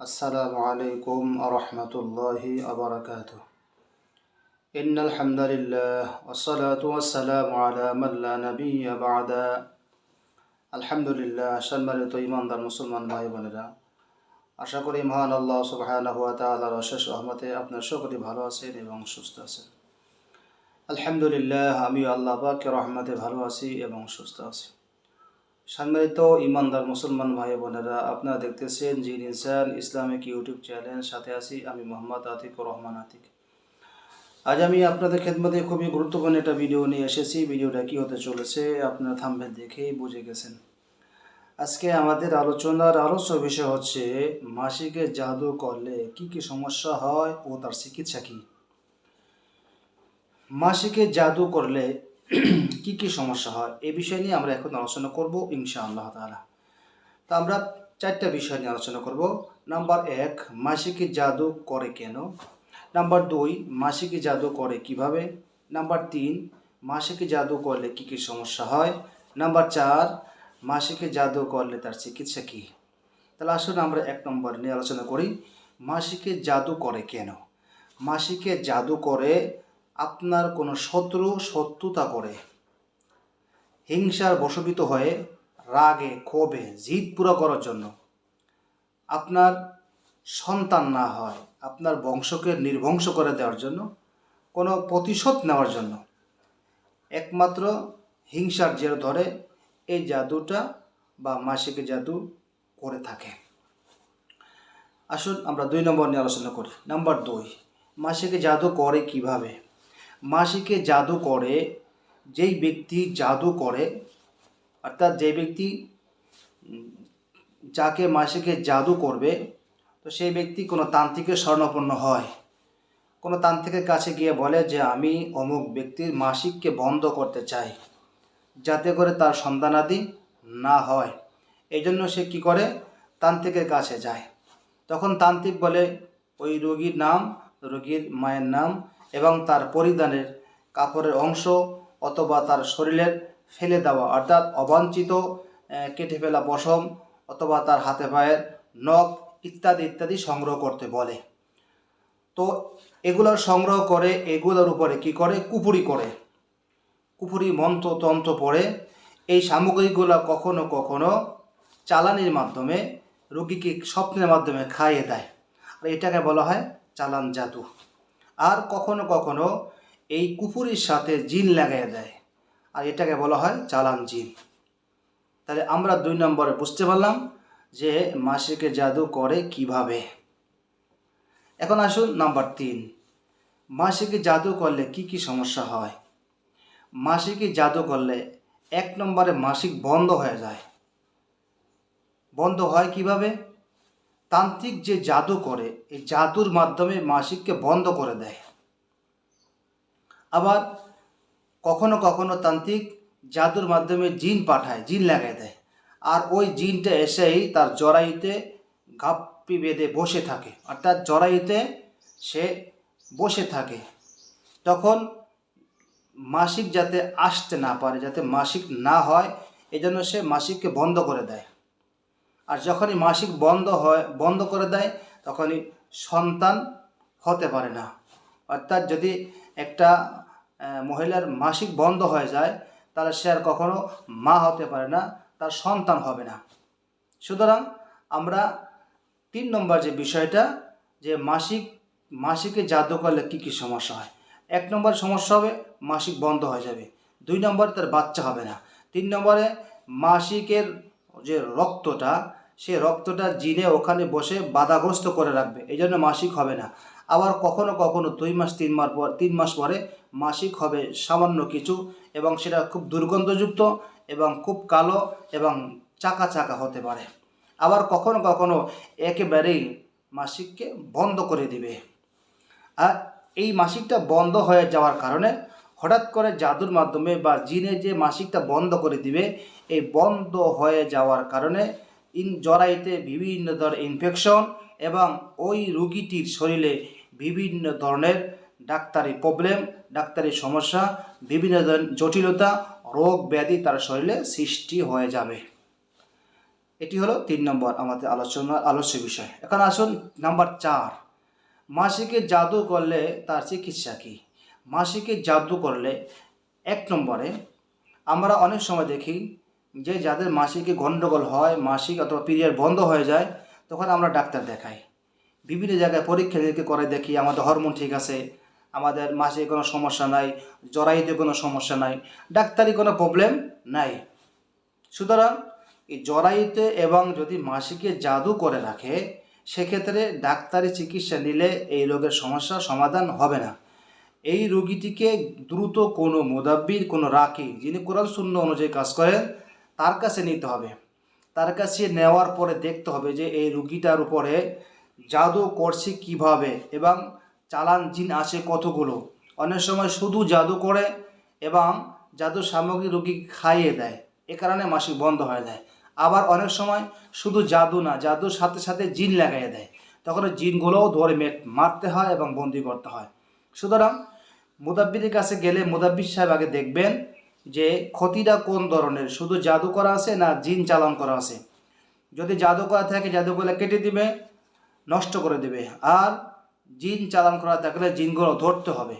السلام عليكم ورحمة الله وبركاته إن الحمد لله والصلاة والسلام على من لا نبي بعد الحمد لله সম্মানিত ইমানদার মুসলমান ভাই বোনেরা আশা করি মহান আল্লাহ সুবহানাহু ওয়া তাআলার অশেষ রহমতে আপনার সকলে ভালো আছেন এবং সুস্থ আছেন আলহামদুলিল্লাহ আমি আল্লাহ পাকের রহমতে ভালো আছি এবং সুস্থ আছি সম্মানিত ইমানদার মুসলমান ভাই বোনেরা, আপনারা দেখতেছেন জিন ইনসান ইসলামিক ইউটিউব চ্যানেল। সাথে আছি আমি মোহাম্মদ আতিকুর রহমান আতিক। আজ আমি আপনাদের খেদমতে খুবই গুরুত্বপূর্ণ একটা ভিডিও নিয়ে এসেছি। ভিডিওটা কি হতে চলেছে আপনারা থাম্বেল দেখেই বুঝে গেছেন। আজকে আমাদের আলোচনার আলোচ্য বিষয় হচ্ছে, মাসিকে জাদু করলে কি কি সমস্যা হয় ও তার চিকিৎসা কী? মাসিকে জাদু করলে কি কি সমস্যা হয় এই বিষয় নিয়ে আমরা এখন আলোচনা করব ইনশা আল্লাহ তালা তা আমরা চারটা বিষয় নিয়ে আলোচনা করব। নাম্বার এক, মাসিকে জাদু করে কেন? নাম্বার দুই, মাসিকে জাদু করে কীভাবে? নাম্বার তিন, মাসিকে জাদু করলে কি কি সমস্যা হয়? নাম্বার চার, মাসিকে জাদু করলে তার চিকিৎসা কী? তাহলে আসুন আমরা এক নম্বর নিয়ে আলোচনা করি, মাসিকে জাদু করে কেন? মাসিকে জাদু করে আপনার কোনো শত্রু শত্রুতা করে। হিংসার বশবিত হয়ে রাগে, ক্ষোভে জিদ পুরো করার জন্য আপনার সন্তান না হয়, আপনার বংশকে নির্বংশ করে দেওয়ার জন্য, কোনো প্রতিশোধ নেওয়ার জন্য। একমাত্র হিংসার জের ধরে এই জাদুটা বা মাসিক জাদু করে থাকে। আসুন আমরা দুই নম্বর নিয়ে আলোচনা করি। নাম্বার দুই, মাসিকে জাদু করে কীভাবে? মাসিকে জাদু করে, যেই ব্যক্তি জাদু করে, অর্থাৎ যে ব্যক্তি যাকে মাসিকে জাদু করবে, তো সেই ব্যক্তি কোনো তান্ত্রিকের স্বর্ণপন্ন হয়। কোনো তান্ত্রিকের কাছে গিয়ে বলে যে, আমি অমুক ব্যক্তির মাসিককে বন্ধ করতে চাই, যাতে করে তার সন্তানাদি না হয়। এই জন্য সে কী করে? তান্ত্রিকের কাছে যায়। তখন তান্ত্রিক বলে, ওই রোগীর নাম, রোগীর মায়ের নাম এবং তার পরিধানের কাপড়ের অংশ অথবা তার শরীরের ফেলে দেওয়া, অর্থাৎ অবাঞ্ছিত কেটে ফেলা পশম অথবা তার হাতে পায়ের নখ ইত্যাদি ইত্যাদি সংগ্রহ করতে বলে। তো এগুলোর সংগ্রহ করে, এগুলোর উপরে কি করে? কুপুরি করে। কুপুরি মন্ত্র, তন্ত্র পড়ে। এই সামগ্রীগুলো কখনো কখনো চালানির মাধ্যমে, রোগীকে স্বপ্নের মাধ্যমে খাইয়ে দেয়। আর এটাকে বলা হয় চালান জাদু। আর কখনো কখনো এই কুপুরির সাথে জিন লাগাই দেয়। আর এটাকে বলা হয় চালান জিন। তাহলে আমরা দুই নম্বরে বুঝতে পারলাম যে মাসিকে জাদু করে কীভাবে। এখন আসুন নাম্বার তিন। মাসিকে জাদু করলে কি কি সমস্যা হয়? মাসিকে জাদু করলে এক নম্বরে মাসিক বন্ধ হয়ে যায়। বন্ধ হয় কীভাবে? তান্ত্রিক যে জাদু করে, এই জাদুর মাধ্যমে মাসিককে বন্ধ করে দেয়। আবার কখনো কখনো তান্ত্রিক জাদুর মাধ্যমে জিন পাঠায়, জিন লাগাই দেয়। আর ওই জিনটা এসেই তার জরায়ুতে গাপ্পি বেঁধে বসে থাকে। অর্থাৎ জরায়ুতে সে বসে থাকে। তখন মাসিক যাতে আসতে না পারে, যাতে মাসিক না হয়, এজন্য সে মাসিককে বন্ধ করে দেয়। আর যখনই মাসিক বন্ধ হয়, বন্ধ করে দেয়, তখনই সন্তান হতে পারে না। অর্থাৎ যদি একটা মহিলার মাসিক বন্ধ হয়ে যায়, তাহলে সে আর কখনো মা হতে পারে না, তার সন্তান হবে না। সুতরাং আমরা তিন নম্বর যে বিষয়টা, যে মাসিক, মাসিকে জাদু করলে কী কী সমস্যা হয়? এক নম্বর সমস্যা হবে, মাসিক বন্ধ হয়ে যাবে। দুই নম্বরে তার বাচ্চা হবে না। তিন নম্বরে মাসিকের যে রক্তটা সে রক্তটা জিনে ওখানে বসে বাধাগ্রস্ত করে রাখবে। এই জন্য মাসিক হবে না। আবার কখনো কখনো দুই মাস, তিন মাস পর, তিন মাস পরে মাসিক হবে সামান্য কিছু এবং সেটা খুব দুর্গন্ধযুক্ত এবং খুব কালো এবং চাকা চাকা হতে পারে। আবার কখনো কখনো একেবারেই মাসিককে বন্ধ করে দিবে। আর এই মাসিকটা বন্ধ হয়ে যাওয়ার কারণে হঠাৎ করে জাদুর মাধ্যমে বা জিনে যে মাসিকটা বন্ধ করে দিবে, এই বন্ধ হয়ে যাওয়ার কারণে ইন জরাইতে বিভিন্ন ধরনের ইনফেকশন এবং ওই রুগীটির শরীরে বিভিন্ন ধরনের ডাক্তারি প্রবলেম ডাক্তারি সমস্যা, বিভিন্ন ধরনের জটিলতা, রোগ ব্যাধি তার শরীরে সৃষ্টি হয়ে যাবে। এটি হলো তিন নম্বর আমাদের আলোচনা, আলোচ্য বিষয়। এখন আসুন নাম্বার চার। মাসিকে জাদু করলে তার চিকিৎসা কী? মাসিকে জাদু করলে এক নম্বরে আমরা অনেক সময় দেখি যে যাদের মাসিকে গণ্ডগোল হয়, মাসিক অথবা পিরিয়ড বন্ধ হয়ে যায়, তখন আমরা ডাক্তার দেখাই। বিভিন্ন জায়গায় পরীক্ষা নিরীক্ষা করে দেখি, আমাদের হরমোন ঠিক আছে, আমাদের মাসে কোনো সমস্যা নাই জরাইতে কোনো সমস্যা নাই, ডাক্তারি কোনো প্রবলেম নাই। সুতরাং এই জরাইতে এবং যদি মাসিকে জাদু করে রাখে, সেক্ষেত্রে ডাক্তারি চিকিৎসা নিলে এই রোগের সমস্যা সমাধান হবে না। এই রোগীটিকে দ্রুত কোনো মোদাব্বির, কোনো রাখি যিনি কোরআন শূন্য অনুযায়ী কাজ করেন তার কাছে নিতে হবে। তার কাছে নেওয়ার পরে দেখতে হবে যে এই রুগীটার উপরে জাদু করছে কীভাবে এবং চালান জিন আসে কতগুলো। অনেক সময় শুধু জাদু করে এবং জাদু সামগ্রী রুগী খাইয়ে দেয়। এ কারণে মাসিক বন্ধ হয়ে যায়। আবার অনেক সময় শুধু জাদু না, জাদুর সাথে সাথে জিন লাগাইয়ে দেয়। তখন জিনগুলোও ধরে মারতে হয় এবং বন্দি করতে হয়। সুতরাং মুদাব্বিরের কাছে গেলে মুদাব্বির সাহেব আগে দেখবেন যে ক্ষতিটা কোন ধরনের? শুধু জাদু করা আছে না জিন চালান করা আছে? যদি জাদু করা থাকে জাদুগুলো কেটে দিবে, নষ্ট করে দেবে। আর জিন চালান করা থাকলে জিনগুলো ধরতে হবে।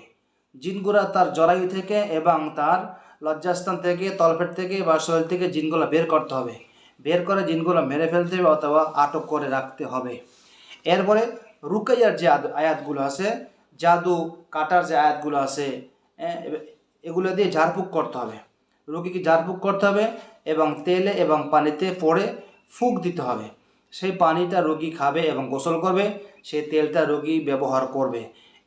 জিনগুলা তার জরায়ু থেকে এবং তার লজ্জাস্থান থেকে, তলপেট থেকে বা শরীর থেকে জিনগুলো বের করতে হবে। বের করে জিনগুলো মেরে ফেলতে হবে অথবা আটক করে রাখতে হবে। এরপরে রুকাইয়ার যে আয়াতগুলো আছে, জাদু কাটার যে আয়াতগুলো আছে এগুলো দিয়ে ঝাড়ফুঁক করতে হবে। রোগীকে ঝাড়ফুঁক করতে হবে এবং তেলে এবং পানিতে পড়ে ফুঁক দিতে হবে। সেই পানিটা রোগী খাবে এবং গোসল করবে সেই তেলটা রোগী ব্যবহার করবে।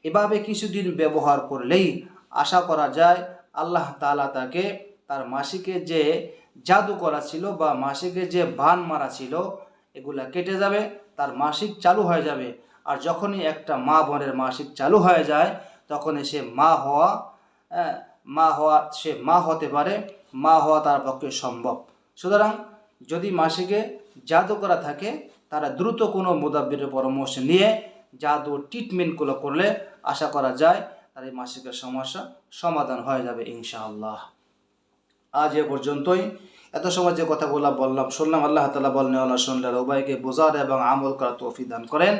এভাবে কিছুদিন ব্যবহার করলেই আশা করা যায় আল্লাহ তাআলা তাকে তার মাসিকে যে জাদু করা ছিল বা মাসিকে যে বান মারা ছিল এগুলা কেটে যাবে তার মাসিক চালু হয়ে যাবে। আর যখনই একটা মা বোনের মাসিক চালু হয়ে যায় তখনই সে মা হওয়া হ্যাঁ, মা হওয়া, সে মা হতে পারে, মা হওয়া তার পক্ষে সম্ভব। সুতরাং যদি মাসিকে জাদু করা থাকে, তারা দ্রুত কোনো মুদাব্বিরের পরামর্শ নিয়ে জাদু ট্রিটমেন্টগুলো করলে আশা করা যায় তার এই মাসিকের সমস্যা সমাধান হয়ে যাবে ইনশাআল্লাহ। আজ এ পর্যন্তই। এত সময় যে কথাগুলো বললাম, শুনলাম, আল্লাহ তালা বলনে আল্লাহ শুনলেন উভয়কে বোঝার এবং আমল করার তৌফিক দান করেন।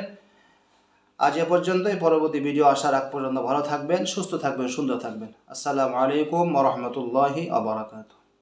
আজ এ পর্যন্তই। পরবর্তী ভিডিও আসার আগ পর্যন্ত ভালো থাকবেন, সুস্থ থাকবেন, সুন্দর থাকবেন। আসসালামু আলাইকুম রহমতুল্লাহি আবরাকাতু